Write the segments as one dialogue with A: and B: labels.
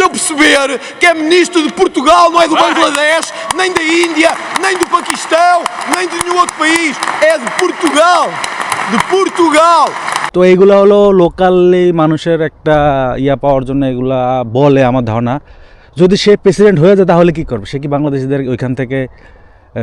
A: não perceber que é ministro de Portugal, não é do Bangladesh, nem da Índia, nem do Paquistão, nem de nenhum outro país. É de Portugal. De Portugal.
B: তো এইগুলো হলো locally মানুষের একটা ইয়া পাওয়ার জন্য এগুলা বলে আমার ধারণা যদি সে প্রেসিডেন্ট হয়ে যায় তাহলে কি করবে সে কি বাংলাদেশিদের ওইখান থেকে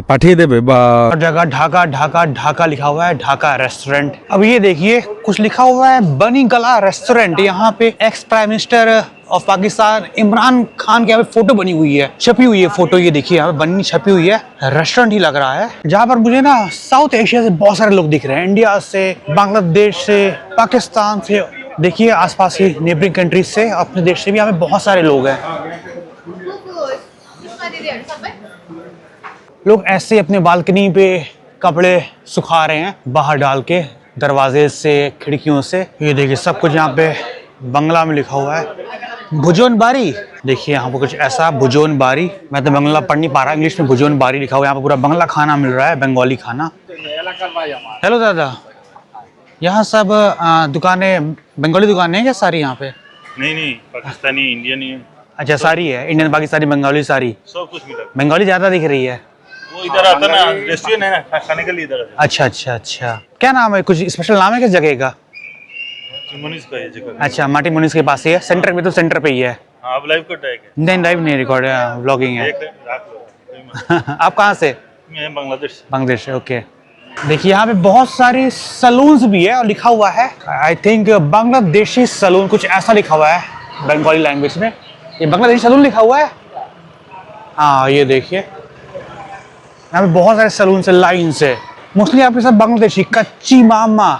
B: পাঠিয়ে দেবে বা
C: हर जगह ढाका ढाका ढाका लिखा हुआ है ढाका रेस्टोरेंट अब ये देखिए कुछ लिखा हुआ है बनी गला रेस्टोरेंट यहाँ पे ex prime minister of Pakistan Imran Khan की यहाँ पे फोटो बनी हुई है छपी हुई है फोटो ये देखिए यहाँ पे बनी छपी हुई है रेस्टोरेंट ही लग रहा है जहाँ पर मुझे ना साउथ एशिया से बहुत सारे लोग दिख रहे हैं इंडिया से बांग्लादेश से पाकिस्तान से देखिए आसपास की नेबरिंग कंट्रीज से अपने देश से भी यहाँ पे बहुत सारे लोग हैं लोग ऐसे ही अपने बालकनी पे कपड़े सुखा रहे हैं बाहर डाल के दरवाजे से खिड़कियों से। ये देखिए सब कुछ यहाँ पे बंगला में लिखा हुआ है। भुजोन बारी देखिए यहाँ पर कुछ ऐसा भुजोन बारी मैं तो बंगला पढ़ नहीं पा रहा इंग्लिश में भुजोन बारी लिखा हुआ है। यहाँ पर पूरा बंगला खाना मिल रहा है बंगाली खाना। हेलो दादा। यहाँ सब दुकानें बंगाली दुकानें हैं क्या सारी यहाँ पे?
D: नहीं नहीं पाकिस्तानी इंडियन ही है।
C: अच्छा सारी है इंडियन पाकिस्तानी बंगाली सारी।
D: सब कुछ मिला।
C: बंगाली ज़्यादा दिख रही है।
D: वो इधर आता ना रेस्टोरेंट है ना खाने के लिए इधर आता
C: अच्छा अच्छा अच्छा। क्या नाम है? कुछ स्पेशल नाम है किस जगह का? अच्छा माटी मुनिस के पास ही है। सेंटर में तो सेंटर पे ही है।
D: हाँ लाइव कट
C: नहीं लाइव नहीं रिकॉर्ड है
D: कोई मत-
C: आप कहाँ से?
D: मैं बांग्लादेश
C: बांग्लादेश ओके देखिए यहाँ पे बहुत सारे सलून्स भी है और लिखा हुआ है। आई थिंक बांग्लादेशी सलून कुछ ऐसा लिखा हुआ है बंगाली लैंग्वेज में। ये बांग्लादेशी सलून लिखा हुआ है? हाँ ये देखिए। यहाँ पे बहुत सारे सलून से, लाइन से। मोस्टली आपके साथ बांग्लादेशी। कच्ची मामा।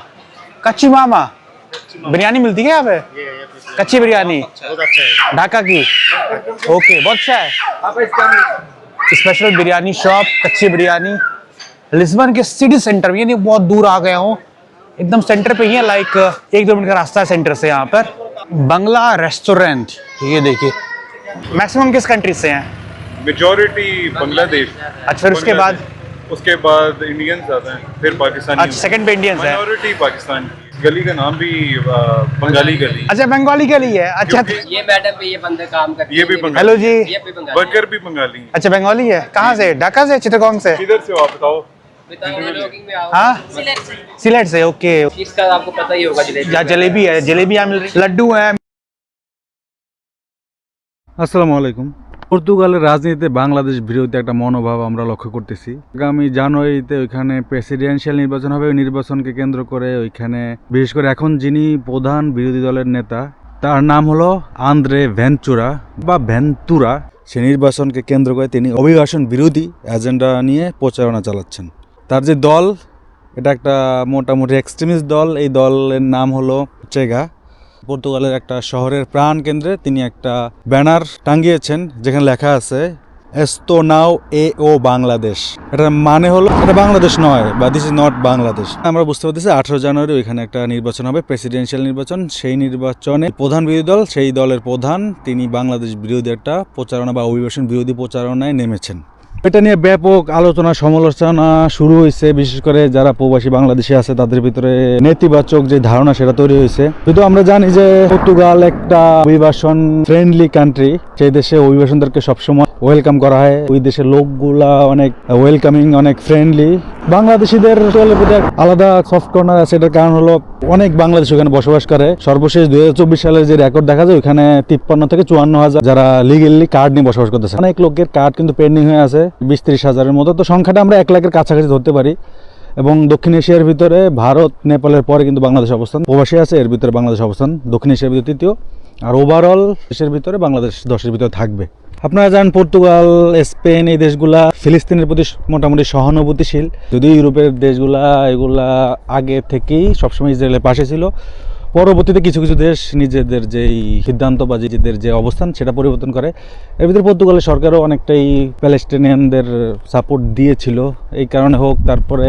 C: कच्ची मामा। बिरयानी मिलती है यहाँ पे? कच्ची बिरयानी। ढाका की। ओके, बहुत अच्छा है। Special biryani shop kachchi biryani. Lisbon के सिटी सेंटर में, यानी बहुत दूर आ गया हूँ। एकदम सेंटर पे ही है लाइक एक दो मिनट का रास्ता है सेंटर से यहाँ पर। बंगला रेस्टोरेंट ये देखिए। मैक्सिमम किस कंट्री से हैं?
E: मेजोरिटी बांग्लादेश
C: अच्छा उसके बाद?
E: उसके बाद इंडियन ज़्यादा हैं फिर पाकिस्तानी
C: अच्छा सेकंड पे इंडियंस है।
E: मेजोरिटी पाकिस्तानी। गली का नाम भी बंगाली गली।
C: अच्छा बंगाली गली है। अच्छा,
E: अच्छा।
F: ये मैडम भी ये बंदे काम करते हैं।
E: ये भी बंगाली
C: हेलो जी।
F: ये भी बंगाली
E: वर्कर भी बंगाली
C: अच्छा बंगाली है। कहाँ से ढाका से चित्रगोंग से?
E: किधर से आप बताओ?
C: हाँ? सिलेट से। ओके।
F: इसका तो आपको पता ही होगा जलेबी।
C: जलेबी है जलेबी यहाँ लड्डू है।
B: असलम পর্তুগালের রাজনীতিতে বাংলাদেশ বিরোধী একটা মনোভাব আমরা লক্ষ্য করতেছি। আগামী জানুয়ারিতে ওইখানে প্রেসিডেন্সিয়াল নির্বাচন হবে। ওই নির্বাচনকে কেন্দ্র করে ওইখানে, বিশেষ করে এখন যিনি প্রধান বিরোধী দলের নেতা, তার নাম হলো আন্দ্রে ভ্যানচুরা বা ভ্যান্তুরা সে নির্বাচনকে কেন্দ্র করে তিনি অভিবাসন বিরোধী এজেন্ডা নিয়ে প্রচারণা চালাচ্ছেন। তার যে দল, এটা একটা মোটামুটি এক্সট্রিমিস্ট দল। এই দলের নাম হলো চেগা পর্তুগালের একটা শহরের প্রাণ কেন্দ্রে তিনি একটা ব্যানার টাঙ্গিয়েছেন যেখানে লেখা আছে, এস্তো নাও এ ও বাংলাদেশ। এটার মানে হলো, এটা বাংলাদেশ নয়, বা দিস ইজ নট বাংলাদেশ। আমরা বুঝতে পারতেছি আঠারো জানুয়ারি ওইখানে একটা নির্বাচন হবে প্রেসিডেন্সিয়াল নির্বাচন। সেই নির্বাচনে প্রধান বিরোধী দল, সেই দলের প্রধান, তিনি বাংলাদেশ বিরোধী একটা প্রচারণা বা অভিবাসন বিরোধী প্রচারণায় নেমেছেন। এটা নিয়ে ব্যাপক আলোচনা, সমালোচনা শুরু হয়েছে। বিশেষ করে যারা প্রবাসী বাংলাদেশি আছে, তাদের ভিতরে নেতিবাচক যে ধারণা সেটা তৈরি হয়েছে। কিন্তু আমরা জানি যে পর্তুগাল একটা অভিবাসন ফ্রেন্ডলি কান্ট্রি সেই দেশে অভিবাসনদেরকে সবসময় ওয়েলকাম করা হয়। ওই দেশের লোকগুলা অনেক ওয়েলকামিং অনেক ফ্রেন্ডলি বাংলাদেশিদের আলাদা সফট কর্নার আছে, এটার কারণ হলো অনেক বাংলাদেশ ওখানে বসবাস করে। সর্বশেষ দুই হাজার চব্বিশ সালের যে রেকর্ড দেখা যায় ওখানে তিপ্পান্ন থেকে চুয়ান্ন হাজার যারা লিগেলি কার্ড নিয়ে বসবাস করতেছে। অনেক লোকের কার্ড কিন্তু পেন্ডিং হয়ে আছে। বিশ ত্রিশ হাজারের মতো। তো সংখ্যাটা আমরা এক লাখের কাছাকাছি ধরতে পারি। এবং দক্ষিণ এশিয়ার ভিতরে ভারত, নেপালের পরে কিন্তু বাংলাদেশ অবস্থান। প্রবাসী আছে, এর ভিতরে বাংলাদেশ অবস্থান। দক্ষিণ এশিয়ার ভিতরে তৃতীয়। আর ওভারঅল দেশের ভিতরে বাংলাদেশ দশের ভিতরে থাকবে। আপনারা জানেন পর্তুগাল, স্পেন এই দেশগুলা ফিলিস্তিনের প্রতি মোটামুটি সহানুভূতিশীল। যদিও ইউরোপের দেশগুলা এগুলা আগে থেকেই সবসময় ইসরায়েলের পাশে ছিল। পরবর্তীতে কিছু কিছু দেশ নিজেদের যেই সিদ্ধান্ত বা নিজেদের যে অবস্থান সেটা পরিবর্তন করে। এর ভিতরে পর্তুগালের সরকারও অনেকটাই প্যালেস্টিনিয়ানদের সাপোর্ট দিয়েছিল। এই কারণে হোক, তারপরে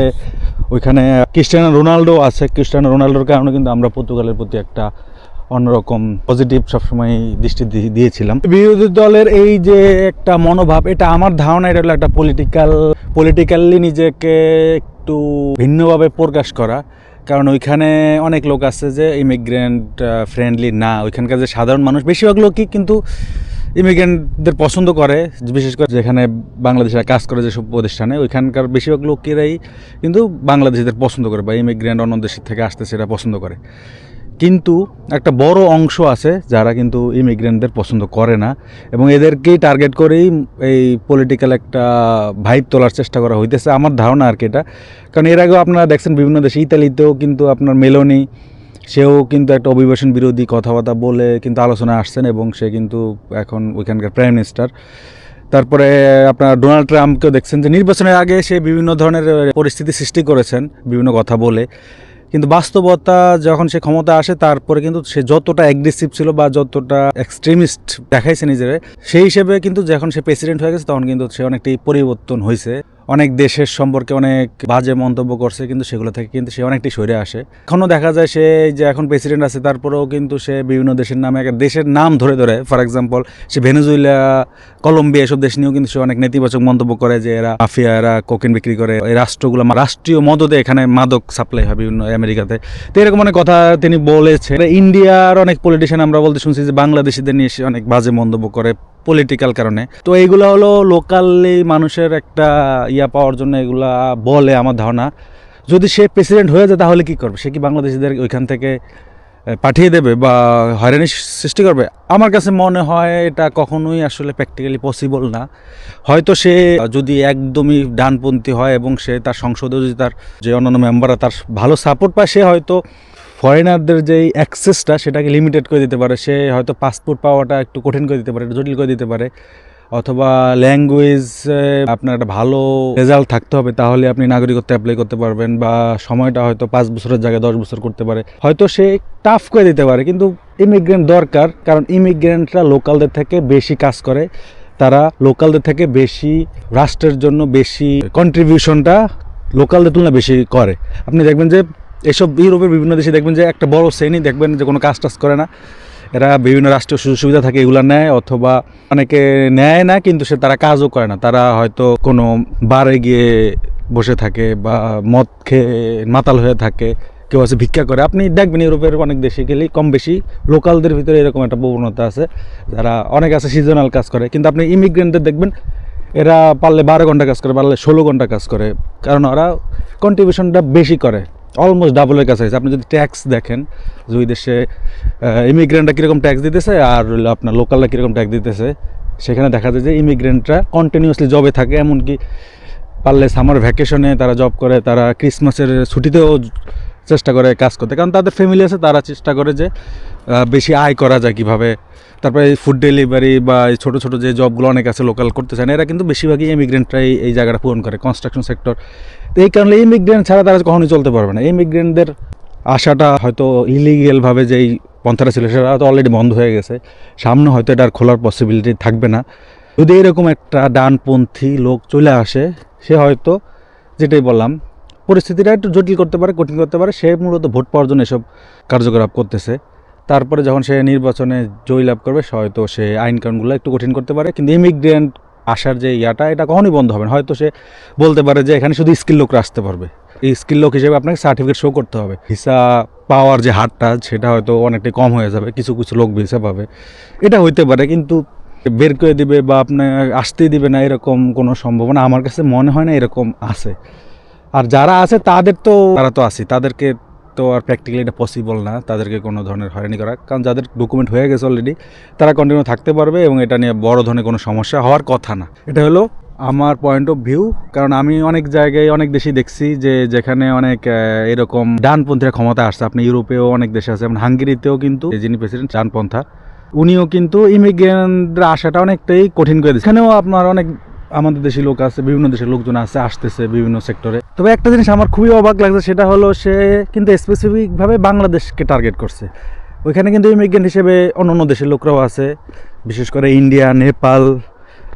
B: ওইখানে ক্রিস্টিয়ানো রোনাল্ডো আছে। ক্রিস্টিয়ানো রোনাল্ডোর কারণে কিন্তু আমরা পর্তুগালের প্রতি একটা অন্যরকম পজিটিভ সবসময় দৃষ্টি দিয়েছিলাম। বিরোধী দলের এই যে একটা মনোভাব, এটা আমার ধারণা, এটা হলো একটা পলিটিক্যাল পলিটিক্যালি নিজেকে একটু ভিন্নভাবে প্রকাশ করা। কারণ ওইখানে অনেক লোক আছে যে ইমিগ্রেন্ট ফ্রেন্ডলি না। ওইখানকার যে সাধারণ মানুষ বেশিরভাগ লোকই কিন্তু ইমিগ্রেন্টদের পছন্দ করে, বিশেষ করে যেখানে বাংলাদেশিরা কাজ করে যেসব প্রতিষ্ঠানে, ওইখানকার বেশিরভাগ লোকেরাই কিন্তু বাংলাদেশিদের পছন্দ করে বা ইমিগ্রেন্ট অন্য দেশের থেকে আসতে সেটা পছন্দ করে। কিন্তু একটা বড় অংশ আছে যারা কিন্তু ইমিগ্রেন্টদের পছন্দ করে না। এবং এদেরকেই টার্গেট করেই এই পলিটিক্যাল একটা ভাইব তোলার চেষ্টা করা হইতেছে আমার ধারণা আর কি এটা। কারণ এর আগেও আপনারা দেখছেন বিভিন্ন দেশে, ইতালিতেও কিন্তু আপনার মেলোনি, সেও কিন্তু একটা অভিবাসন বিরোধী কথাবার্তা বলে কিন্তু আলোচনায় আসছেন এবং সে কিন্তু এখন ওইখানকার প্রাইম মিনিস্টার তারপরে আপনার ডোনাল্ড ট্রাম্পকেও দেখছেন যে নির্বাচনের আগে সে বিভিন্ন ধরনের পরিস্থিতি সৃষ্টি করেছেন, বিভিন্ন কথা বলে। কিন্তু বাস্তবতা যখন সে ক্ষমতা আসে, তারপরে কিন্তু সে যতটা অ্যাগ্রেসিভ ছিল বা যতটা এক্সট্রিমিস্ট দেখাইছে নিজেরা, সেই হিসেবে কিন্তু যখন সে প্রেসিডেন্ট হয়ে গেছে, তখন কিন্তু সে অনেকটাই পরিবর্তন হয়েছে অনেক দেশের সম্পর্কে অনেক বাজে মন্তব্য করছে কিন্তু সেগুলো থেকে কিন্তু সে অনেকটাই সরে আসে। এখনও দেখা যায় সে যে এখন প্রেসিডেন্ট আছে, তারপরেও কিন্তু সে বিভিন্ন দেশের নামে একটা দেশের নাম ধরে ধরে ফর এক্সাম্পল সে ভেনেজুয়েলা, কলম্বিয়া এসব দেশ নিয়েও কিন্তু সে অনেক নেতিবাচক মন্তব্য করে যে এরা মাফিয়া, এরা কোকেন বিক্রি করে, এই রাষ্ট্রগুলো রাষ্ট্রীয় মদতে এখানে মাদক সাপ্লাই হয় বিভিন্ন আমেরিকাতে। তো এরকম অনেক কথা তিনি বলেছে ইন্ডিয়ার অনেক পলিটিশিয়ান আমরা বলতে শুনছি যে বাংলাদেশিদের নিয়ে সে অনেক বাজে মন্তব্য করে। পলিটিক্যাল কারণে। তো এইগুলো হলো লোকালি মানুষের একটা ইয়া পাওয়ার জন্য এগুলা বলে আমার ধারণা। যদি সে প্রেসিডেন্ট হয়ে যায় তাহলে কি করবে? সে কি বাংলাদেশিদের ওইখান থেকে পাঠিয়ে দেবে বা হয়রানি সৃষ্টি করবে? আমার কাছে মনে হয় এটা কখনোই আসলে প্র্যাকটিক্যালি পসিবল না। হয়তো সে যদি একদমই ডানপন্থী হয় এবং সে তার সংসদে যদি তার যে অন্যান্য মেম্বাররা তার ভালো সাপোর্ট পায়, সে হয়তো ফরেনারদের যেই অ্যাক্সেসটা সেটাকে লিমিটেড করে দিতে পারে। সে হয়তো পাসপোর্ট পাওয়াটা একটু কঠিন করে দিতে পারে জটিল করে দিতে পারে। অথবা ল্যাঙ্গুয়েজ আপনার একটা ভালো রেজাল্ট থাকতে হবে, তাহলে আপনি নাগরিকত্ব অ্যাপ্লাই করতে পারবেন বা সময়টা হয়তো পাঁচ বছরের জায়গায় দশ বছর করতে পারে। হয়তো সে টাফ করে দিতে পারে, কিন্তু ইমিগ্রেন্ট দরকার, কারণ ইমিগ্রেন্টরা লোকালদের থেকে বেশি কাজ করে। তারা লোকালদের থেকে বেশি রাষ্ট্রের জন্য বেশি কন্ট্রিবিউশনটা লোকালদের তুলনায় বেশি করে। আপনি দেখবেন যে এসব ইউরোপের বিভিন্ন দেশে দেখবেন যে একটা বড় শ্রেণি দেখবেন যে কোনো কাজ টাজ করে না। এরা বিভিন্ন রাষ্ট্রীয় সুযোগ সুবিধা থাকে এগুলো নেয় অথবা অনেকে নেয় না কিন্তু সে তারা কাজও করে না। তারা হয়তো কোনো বারে গিয়ে বসে থাকে বা মদ খেয়ে মাতাল হয়ে থাকে, কেউ আছে ভিক্ষা করে। আপনি দেখবেন ইউরোপের অনেক দেশে গেলেই কম বেশি লোকালদের ভিতরে এরকম একটা প্রবণতা আছে। যারা অনেক আছে সিজনাল কাজ করে, কিন্তু আপনি ইমিগ্রেন্টদের দেখবেন, এরা পারলে বারো ঘণ্টা কাজ করে, পারলে ষোলো ঘণ্টা কাজ করে। কারণ ওরা কন্ট্রিবিউশনটা বেশি করে। অলমোস্ট ডাবলের কাছে আছে আপনি যদি ট্যাক্স দেখেন, যে ওই দেশে ইমিগ্রেন্টরা কীরকম ট্যাক্স দিতেছে আর আপনার লোকালরা কীরকম ট্যাক্স দিতেছে, সেখানে দেখা যায় যে ইমিগ্রেন্টরা কন্টিনিউয়াসলি জবে থাকে। এমনকি পারলে সামার ভ্যাকেশনে তারা জব করে, তারা ক্রিসমাসের ছুটিতেও চেষ্টা করে কাজ করতে। কারণ তাদের ফ্যামিলি আছে, তারা চেষ্টা করে যে বেশি আয় করা যায় কীভাবে। তারপরে ফুড ডেলিভারি বা এই ছোটো ছোটো যে জবগুলো অনেক আছে লোকাল করতে চায় এরা কিন্তু বেশিরভাগই ইমিগ্রেন্টরাই এই জায়গাটা পূরণ করে কনস্ট্রাকশন সেক্টর তো এই কারণে ইমিগ্রেন্ট ছাড়া তারা কখনোই চলতে পারবে না। ইমিগ্রেন্টদের আশাটা হয়তো ইলিগেলভাবে যেই পন্থাটা ছিল, সেটা হয়তো অলরেডি বন্ধ হয়ে গেছে। সামনে হয়তো এটা আর খোলার পসিবিলিটি থাকবে না। যদি এরকম একটা ডানপন্থী লোক চলে আসে, সে হয়তো যেটাই বললাম, পরিস্থিতিটা একটু জটিল করতে পারে, কঠিন করতে পারে। সে মূলত ভোট পাওয়ার জন্য এসব কার্যকলাপ করতেছে। তারপরে যখন সে নির্বাচনে জয়ী লাভ করবে হয়তো সে আইন কানুনগুলো একটু কঠিন করতে পারে। কিন্তু ইমিগ্রেন্ট আসার যে ইয়াটা, এটা কখনই বন্ধ হবে না। হয়তো সে বলতে পারে যে এখানে শুধু স্কিল লোকরা আসতে পারবে। এই স্কিল লোক হিসেবে আপনাকে সার্টিফিকেট শো করতে হবে। ভিসা পাওয়ার যে হারটা, সেটা হয়তো অনেকটাই কম হয়ে যাবে। কিছু কিছু লোক ভিসা পাবে। এটা হইতে পারে, কিন্তু বের করে দিবে বা আপনার আসতেই দিবে না এরকম কোনো সম্ভাবনা আমার কাছে মনে হয় না এরকম আছে। আর যারা আছে, তাদের তো, তারা তো আছে তাদেরকে তো আর প্র্যাকটিক্যালি এটা পসিবল না। তাদেরকে কোনো ধরনের হয়রানি করা। কারণ যাদের ডকুমেন্ট হয়ে গেছে অলরেডি তারা কন্টিনিউ থাকতে পারবে এবং এটা নিয়ে বড় ধরনের কোনো সমস্যা হওয়ার কথা না। এটা হলো আমার পয়েন্ট অফ ভিউ কারণ আমি অনেক জায়গায় অনেক দেশেই দেখছি যে যেখানে অনেক এরকম ডানপন্থীরা ক্ষমতা আসছে। আপনি ইউরোপেও অনেক দেশে আছে, যেমন হাঙ্গেরিতেও কিন্তু যিনি প্রেসিডেন্ট ডানপন্থা, উনিও কিন্তু ইমিগ্রেন্টরা আসাটা অনেকটাই কঠিন করে দিচ্ছে এখানেও আপনার অনেক আমাদের দেশি লোক আছে, বিভিন্ন দেশের লোকজন আছে, আসতেছে বিভিন্ন সেক্টরে তবে একটা জিনিস আমার খুবই অবাক লাগছে, সেটা হলো সে কিন্তু স্পেসিফিকভাবে বাংলাদেশকে টার্গেট করছে। ওইখানে কিন্তু ইমিগ্রেন্ট হিসেবে অন্য অন্য দেশের লোকরাও আছে, বিশেষ করে ইন্ডিয়া নেপাল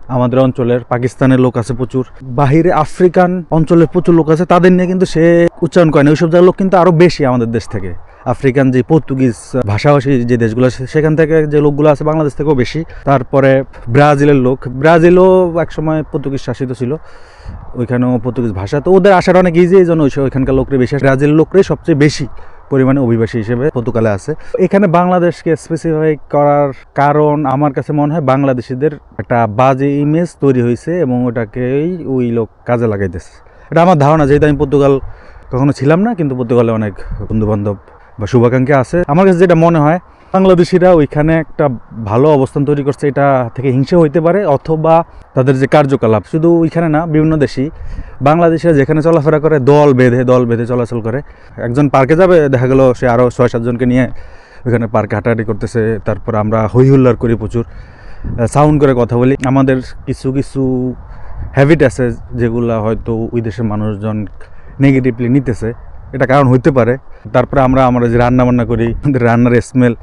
B: আমাদের অঞ্চলের পাকিস্তানের লোক আছে প্রচুর। বাহিরে আফ্রিকান অঞ্চলের প্রচুর লোক আছে, তাদের নিয়ে কিন্তু সে উচ্চারণ করে না। ওইসব জায়গার লোক কিন্তু আরও বেশি আমাদের দেশ থেকে। আফ্রিকান যে পর্তুগিজ ভাষাভাষী যে দেশগুলো আছে, সেখান থেকে যে লোকগুলো আছে বাংলাদেশ থেকেও বেশি। তারপরে ব্রাজিলের লোক। ব্রাজিলও একসময় পর্তুগিজ শাসিত ছিল। ওইখানেও পর্তুগিজ ভাষা। তো ওদের আসার অনেক ইজি এই জন্য ওই- ওইখানকার লোকরা বেশি আসে। ব্রাজিলের লোকরাই সবচেয়ে বেশি। পরিমাণে অভিবাসী হিসেবে পর্তুগালে আছে। এখানে বাংলাদেশকে স্পেসিফাই করার কারণ আমার কাছে মনে হয় বাংলাদেশিদের একটা বাজে ইমেজ তৈরি হয়েছে এবং ওটাকেই ওই লোক কাজে লাগাইতেছে। এটা আমার ধারণা, যেহেতু আমি পর্তুগাল কখনো ছিলাম না, কিন্তু পর্তুগালে অনেক বন্ধু বান্ধব বা শুভাকাঙ্ক্ষী আছে। আমার কাছে যেটা মনে হয় বাংলাদেশিরা ওইখানে একটা ভালো অবস্থান তৈরি করছে, এটা থেকে হিংসা হইতে পারে অথবা তাদের যে কার্যকলাপ, শুধু ওইখানে না, বিভিন্ন দেশই। বাংলাদেশিরা যেখানে চলাফেরা করে, দল বেঁধে দল বেঁধে চলাচল করে। একজন পার্কে যাবে, দেখা গেল সে আরও ছয় সাতজনকে নিয়ে ওইখানে পার্কে হাঁটাহাঁটি করতেছে, তারপর আমরা হই হুল্লার করি প্রচুর। সাউন্ড করে কথা বলি। আমাদের কিছু কিছু হ্যাবিট আছে যেগুলা হয়তো ওই দেশের মানুষজন নেগেটিভলি নিতেছে। এটা কারণ হইতে পারে। তারপরে আমরা আমরা যে রান্না বান্না করি, আমাদের রান্নার স্মেল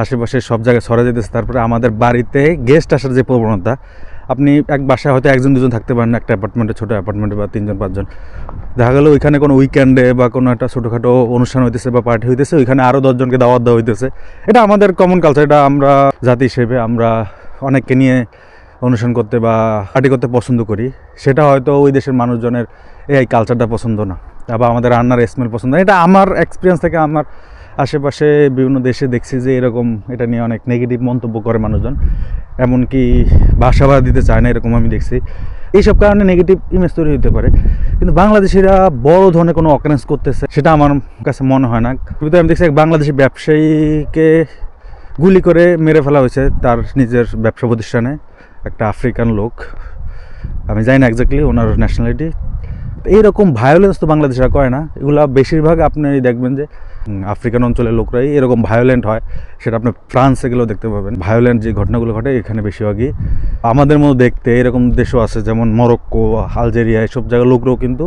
B: আশেপাশে সব জায়গায় ছড়া যেতেছে তারপরে আমাদের বাড়িতে গেস্ট আসার যে প্রবণতা, আপনি এক বাসায় হয়তো একজন, দুজন থাকতে পারেন, একটা অ্যাপার্টমেন্টে ছোটো অ্যাপার্টমেন্টে বা তিনজন, পাঁচজন। দেখা গেলো ওইখানে কোনো উইকেন্ডে বা কোনো একটা ছোটোখাটো অনুষ্ঠান হইতেছে বা পার্টি হইতেছে, ওইখানে আরও দশজনকে দাওয়াত দেওয়া হইতেছে। এটা আমাদের কমন কালচার এটা আমরা জাতি হিসেবে আমরা অনেককে নিয়ে অনুষ্ঠান করতে বা পার্টি করতে পছন্দ করি। সেটা হয়তো ওই দেশের মানুষজনের এই কালচারটা পছন্দ না। বা আমাদের রান্নার স্মেল পছন্দ এটা আমার এক্সপিরিয়েন্স থেকে আমার আশেপাশে বিভিন্ন দেশে দেখছি যে এরকম এটা নিয়ে অনেক নেগেটিভ মন্তব্য করে মানুষজন। এমনকি বাসা ভাড়া দিতে চায় না, এরকম আমি দেখছি। এইসব কারণে নেগেটিভ ইমেজ তৈরি হতে পারে। কিন্তু বাংলাদেশিরা বড় ধরনের কোনো অকারেন্স করতেছে, সেটা আমার কাছে মনে হয় না। কিন্তু আমি দেখছি এক বাংলাদেশি ব্যবসায়ীকে গুলি করে মেরে ফেলা হয়েছে তার নিজের ব্যবসা প্রতিষ্ঠানে। একটা আফ্রিকান লোক। আমি জানি না এক্স্যাক্টলি ওনার ন্যাশনালিটি এইরকম ভায়োলেন্স তো বাংলাদেশরা করে না। এগুলো বেশিরভাগ আপনি দেখবেন যে আফ্রিকান অঞ্চলের লোকরাই এরকম ভায়োলেন্ট হয়, সেটা আপনি ফ্রান্সে গেলেও দেখতে পাবেন। ভায়োলেন্ট যে ঘটনাগুলো ঘটে, এখানে বেশিরভাগই আমাদের মতো দেখতে এরকম দেশও আছে, যেমন মরক্কো, আলজেরিয়া, এসব জায়গার লোকরাও কিন্তু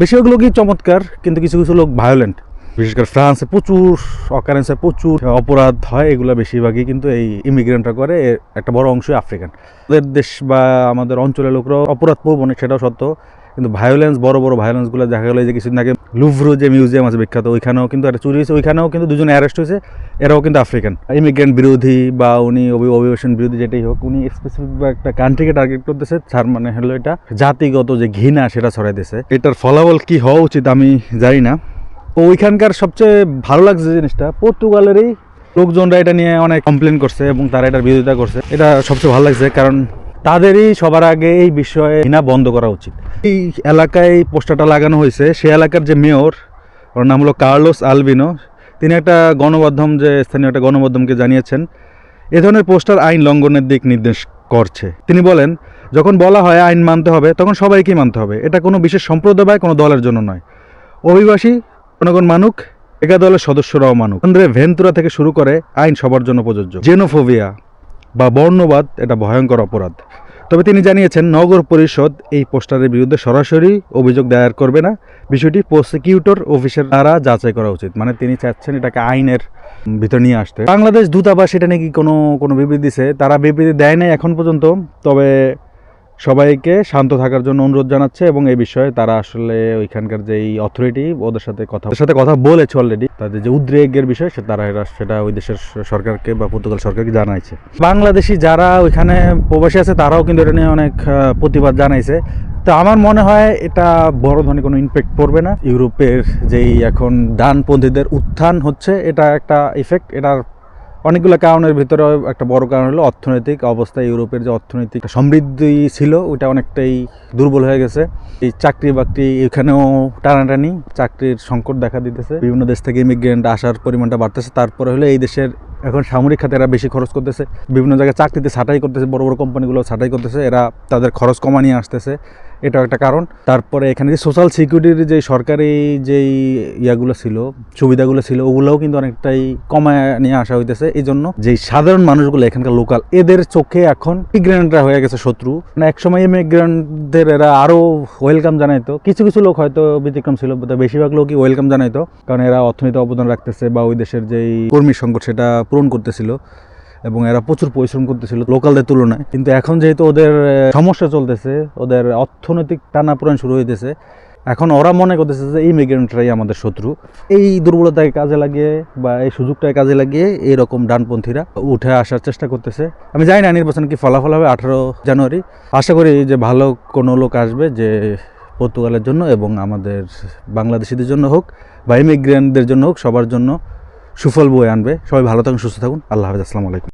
B: বেশিরভাগ লোকই চমৎকার, কিন্তু কিছু কিছু লোক ভায়োলেন্ট বিশেষ করে ফ্রান্সে প্রচুর, অকারেন্সে প্রচুর অপরাধ হয়, এগুলো বেশিরভাগই কিন্তু এই ইমিগ্রেন্টরা করে একটা বড় অংশই আফ্রিকান। ওদের দেশ বা আমাদের অঞ্চলের লোকরাও অপরাধ প্রবণ, সেটাও সত্য। কিন্তু ভায়োলেন্স বড় বড় ভায়োলেন্সগুলো দেখা গেলো যে কিছুদিন আগে লুভ্রো যে মিউজিয়াম আছে বিখ্যাত, ওইখানেও কিন্তু একটা চুরি হয়েছে, ওইখানেও কিন্তু দুজন অ্যারেস্ট হয়েছে, এরাও কিন্তু আফ্রিকান ইমিগ্রেন্ট বিরোধী বা উনি অভি- অভিবাসন বিরোধী যেটাই হোক, উনি স্পেসিফিক বা একটা কান্ট্রিকে টার্গেট করতেছে, তার মানে হলো এটা জাতিগত যে ঘৃণা সেটা ছড়াইতেছে। এটার ফলাফল কি হওয়া উচিত আমি জানি না। ওইখানকার সবচেয়ে ভালো লাগছে জিনিসটা, পর্তুগালেরই লোকজনরা এটা নিয়ে অনেক কমপ্লেন করছে এবং তারা এটার বিরোধিতা করছে। এটা সবচেয়ে ভালো লাগছে কারণ তাদেরই সবার আগে এই বিষয়ে ঘৃণা বন্ধ করা উচিত। এই এলাকায় পোস্টারটা লাগানো হয়েছে সে এলাকার যে মেয়র, ওর নাম হলো কার্লোস আলবিনো, তিনি একটা গণমাধ্যম যে, স্থানীয় একটা গণমাধ্যমকে জানিয়েছেন, এ ধরনের পোস্টার আইন লঙ্ঘনের দিক নির্দেশ করছে। তিনি বলেন, যখন বলা হয় আইন মানতে হবে, তখন সবাইকেই মানতে হবে। এটা কোনো বিশেষ সম্প্রদায় বা কোনো দলের জন্য নয়। অভিবাসী জনগণ মানুক, একা দলের সদস্যরাও মানুক। ভেন্তুরা থেকে শুরু করে আইন সবার জন্য প্রযোজ্য। জেনোফোবিয়া। বা বর্ণবাদ, এটা ভয়ঙ্কর অপরাধ। তবে তিনি জানিয়েছেন, নগর পরিষদ এই পোস্টারের বিরুদ্ধে সরাসরি অভিযোগ দায়ের করবে না। বিষয়টি প্রসিকিউটর অফিসের দ্বারা যাচাই করা উচিত। মানে তিনি চাচ্ছেন এটাকে আইনের ভিতর নিয়ে আসতে। বাংলাদেশ দূতাবাস এটা নাকি কোনো কোনো বিবৃতি দিছে? তারা বিবৃতি দেয় নাই এখন পর্যন্ত। তবে সবাইকে শান্ত থাকার জন্য অনুরোধ জানাচ্ছে এবং এই বিষয়ে তারা আসলে ওইখানকার যে অথরিটি ওদের সাথে কথা ওদের সাথে কথা বলেছে অলরেডি তাদের যে উদ্রেগের বিষয় সে তারা সেটা ওই দেশের সরকারকে বা পর্তুগাল সরকারকে জানাইছে। বাংলাদেশি যারা ওইখানে প্রবাসী আছে তারাও কিন্তু এটা নিয়ে অনেক প্রতিবাদ জানাইছে। তো আমার মনে হয় এটা বড় ধরনের কোনো ইমপ্যাক্ট পড়বে না। ইউরোপের যেই এখন ডানপন্থীদের উত্থান হচ্ছে এটা একটা ইফেক্ট এটার অনেকগুলো কারণের ভিতরে একটা বড় কারণ হলো অর্থনৈতিক অবস্থা, ইউরোপের যে অর্থনৈতিক সমৃদ্ধি ছিল, ওইটা অনেকটাই দুর্বল হয়ে গেছে। এই চাকরি বাকরি এখানেও টানাটানি, চাকরির সংকট দেখা দিতেছে। বিভিন্ন দেশ থেকে ইমিগ্রেন্ট আসার পরিমাণটা বাড়তেছে। তারপরে হলো এই দেশের এখন সামরিক খাতে এরা বেশি খরচ করতেছে। বিভিন্ন জায়গায় চাকরিতে ছাঁটাই করতেছে, বড় বড় কোম্পানিগুলো ছাঁটাই করতেছে। এরা তাদের খরচ কমানিয়ে আসতেছে। এটাও একটা কারণ। তারপরে এখানে যে সোশ্যাল সিকিউরিটির যে সরকারি যেই ইয়াগুলো ছিল, সুবিধাগুলো ছিল, ওগুলোও কিন্তু অনেকটাই কমায় নিয়ে আসা হইতেছে। এই জন্য যে সাধারণ মানুষগুলো এখানকার লোকাল এদের চোখে এখন ইমিগ্রেন্টরা হয়ে গেছে শত্রু। মানে একসময় ইমিগ্রেন্টদের এরা আরও ওয়েলকাম জানাইতো। কিছু কিছু লোক হয়তো ব্যতিক্রম ছিল বেশিরভাগ লোকই ওয়েলকাম জানাইতো। কারণ এরা অর্থনীতি অবদান রাখতেছে বা ওই দেশের যেই কর্মী সংকট, সেটা পূরণ করতেছিল। এবং এরা প্রচুর পরিশ্রম করতেছিল লোকালদের তুলনায়। কিন্তু এখন যেহেতু ওদের সমস্যা চলতেছে, ওদের অর্থনৈতিক টানাপোড়েন শুরু হইতেছে, এখন ওরা মনে করতেছে যে এই ইমিগ্রেন্টরাই আমাদের শত্রু। এই দুর্বলতাকে কাজে লাগিয়ে বা এই সুযোগটাকে কাজে লাগিয়ে এইরকম ডানপন্থীরা উঠে আসার চেষ্টা করতেছে। আমি জানি না নির্বাচন কি ফলাফল হবে আঠারো জানুয়ারি। আশা করি যে ভালো কোনো লোক আসবে যে পর্তুগালের জন্য এবং আমাদের বাংলাদেশিদের জন্য হোক বা ইমিগ্রেন্টদের জন্য হোক, সবার জন্য সুফল বয়ে আনবে। সবাই ভালো থাকুন, সুস্থ থাকুন। আল্লাহ হাফিজ, আসসালামু আলাইকুম।